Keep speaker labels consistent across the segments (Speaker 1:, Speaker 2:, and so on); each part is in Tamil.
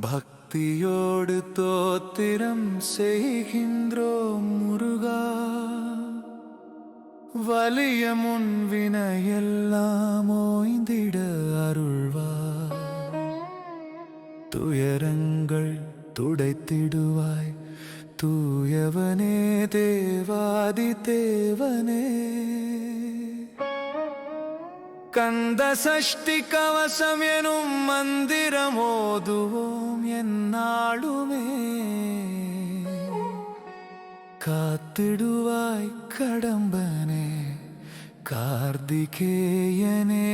Speaker 1: பக்தியோடு தோத்திரம் செய்கின்றோம் முருகா. வலிய முன்வினையெல்லாம் ஓய்ந்திட அருள்வா. துயரங்கள் துடைத்திடுவாய். தூயவனே தேவாதி தேவனே. கந்த சஷ்டி கவசம் எனும் மந்திரம் ஓதுவோம் என்னாளுமே காத்திடுவாய் கடம்பனே கார்த்திகேயனே.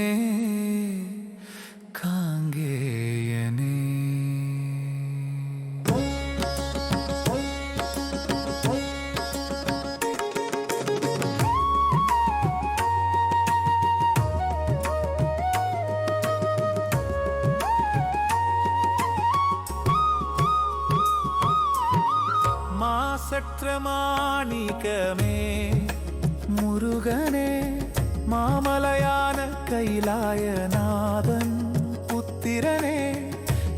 Speaker 1: மாசற்ற மாணிக்கமே. முருகனே மாமலையான கைலாயநாதன். புத்திரனே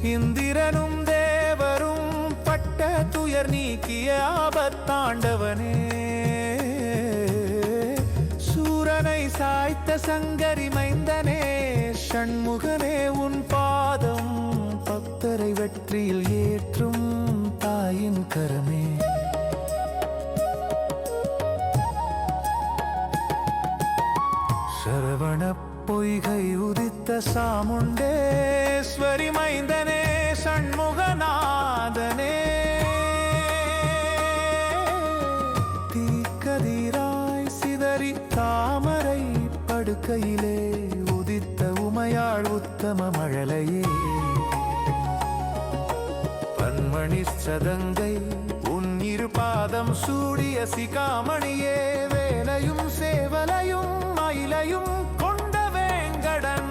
Speaker 1: இந்திரனும் தேவரும் பட்ட துயர் நீக்கிய ஆபத்தாண்டவனே. சூரனை சாய்த்த சங்கரி மைந்தனே ஷண்முகனே உன் பாதம் பக்தரை வெற்றியில் ஏற்றும். தாயின் கரமே. சரவண பொய்கை உதித்த சாமுண்டேஸ்வரி மைந்தனே சண்முகநாதனே. தீக்கதிராய் சிதறி தாமரை படுக்கையிலே உதித்த உமையாள் உத்தம மழலையே. மணிச்சதங்கை சதங்கை உன் இரு பாதம் சூடிய சிகாமணியே வேலையும் சேவலையும் மயிலையும் கொண்ட வேங்கடன்